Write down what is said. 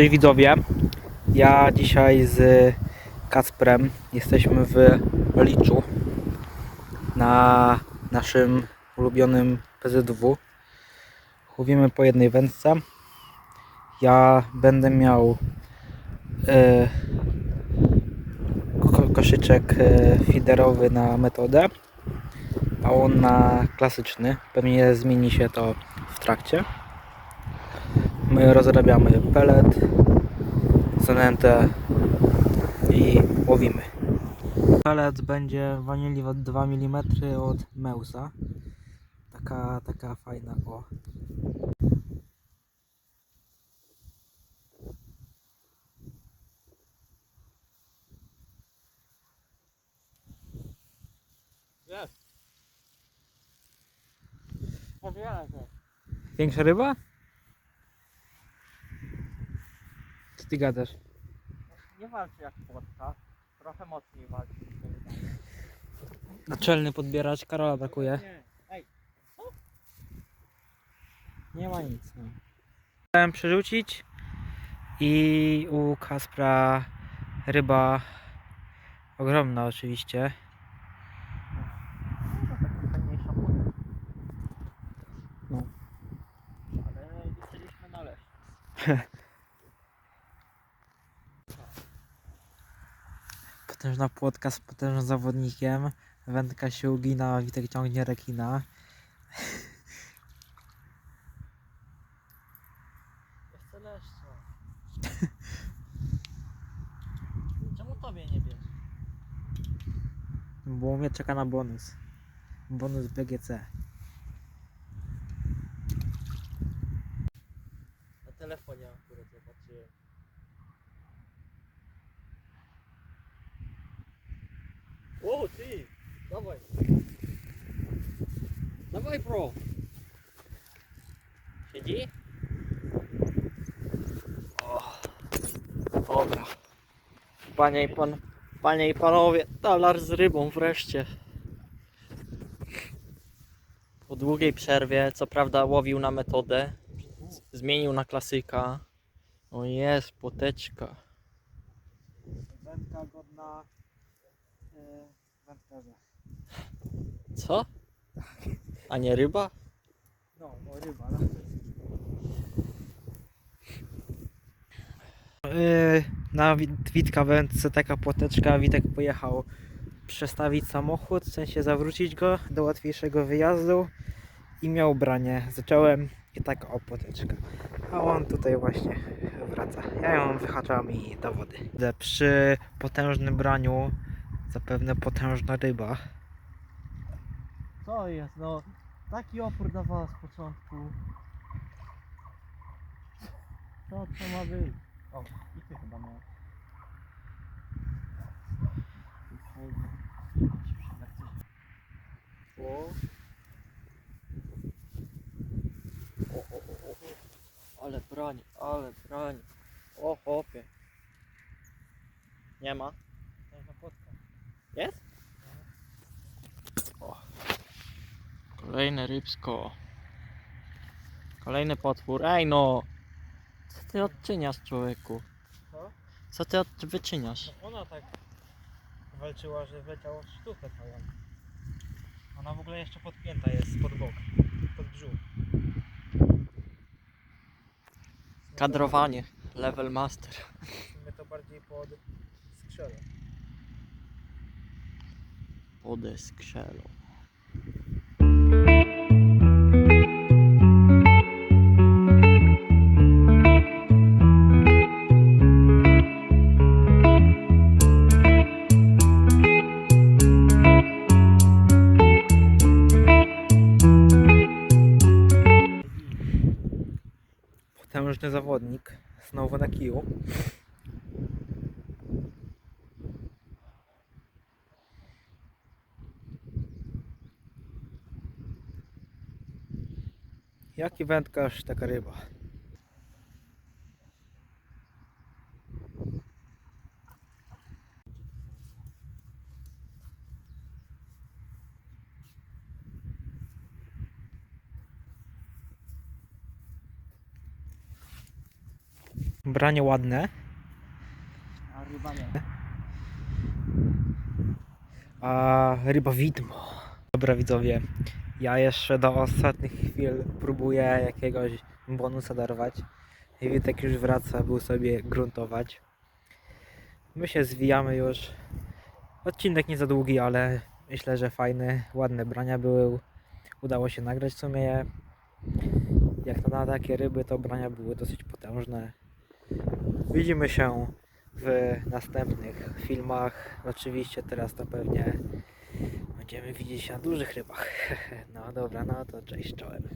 Cześć widzowie, ja dzisiaj z Kacprem jesteśmy w Liczu na naszym ulubionym PZW. Łowimy po jednej wędce. Ja będę miał e, ko- koszyczek e, fiderowy na metodę, a on na klasyczny. Pewnie zmieni się to w trakcie. My rozrabiamy pelet, zanętę i łowimy. Pelet będzie wanili 2 mm od Meusa. Taka, taka fajna o. Jest. Powiela. Większa ryba? Co ty gadasz? Nie walczy jak płotka. Trochę mocniej walczy. Naczelny podbierać, Karola brakuje. Nie. Ej, Nie ma nic. No. Chciałem przerzucić i u Kaspra ryba ogromna oczywiście. no. No. Ale liczyliśmy na leś. Potężna płotka z potężnym zawodnikiem. Wędka się ugina, Witek ciągnie rekina. Jeszcze leszcze. Czemu tobie nie bierze? Bo mnie czeka na bonus. Bonus BGC. Na telefonie akurat zobaczyłem. O, ty! Dawaj! Dawaj, bro! Siedzi? O, dobra. Panie i pan, panie i panowie, talar z rybą wreszcie. Po długiej przerwie, co prawda łowił na metodę, zmienił na klasyka. O jest, poteczka. Wędka godna wędkarza. Co? A nie ryba? No, no ryba. No. Na Wit- Witka wędce taka płoteczka, Witek pojechał przestawić samochód, w sensie zawrócić go do łatwiejszego wyjazdu i miał branie. Zacząłem i tak o płoteczka. A on tutaj właśnie wraca. Ja ją wyhaczam i do wody. Przy potężnym braniu zapewne potężna ryba. Co jest, no taki opór dawała z początku. Co to ma być? O, i ty chyba miałeś. O. O, o, o, o. Ale broń, ale broń. O, chłopie. Nie ma? Jest? Kolejne rybsko. Kolejny potwór. Ej no! Co ty odczyniasz człowieku? Co? Co ty od... wyczyniasz? Ona tak walczyła, że wleciał w sztukę całą. Ona w ogóle jeszcze podpięta jest pod bok, pod brzuch. Kadrowanie. Level master. My to bardziej pod skrzelą. Pode skrzelą. Potężny zawodnik, znowu na kiju. Jaki wędkarz, taka ryba. Branie ładne, A ryba nie. a ryba widmo. Dobra widzowie, ja jeszcze do ostatnich chwil próbuję jakiegoś bonusa darować. I Witek już wraca, był sobie gruntować. My się zwijamy już. Odcinek nie za długi, ale myślę, że fajny, ładne brania były. Udało się nagrać w sumie. Jak na takie ryby, to brania były dosyć potężne. Widzimy się w następnych filmach. Oczywiście teraz to pewnie będziemy widzieć na dużych rybach. No dobra, no to cześć, czołem.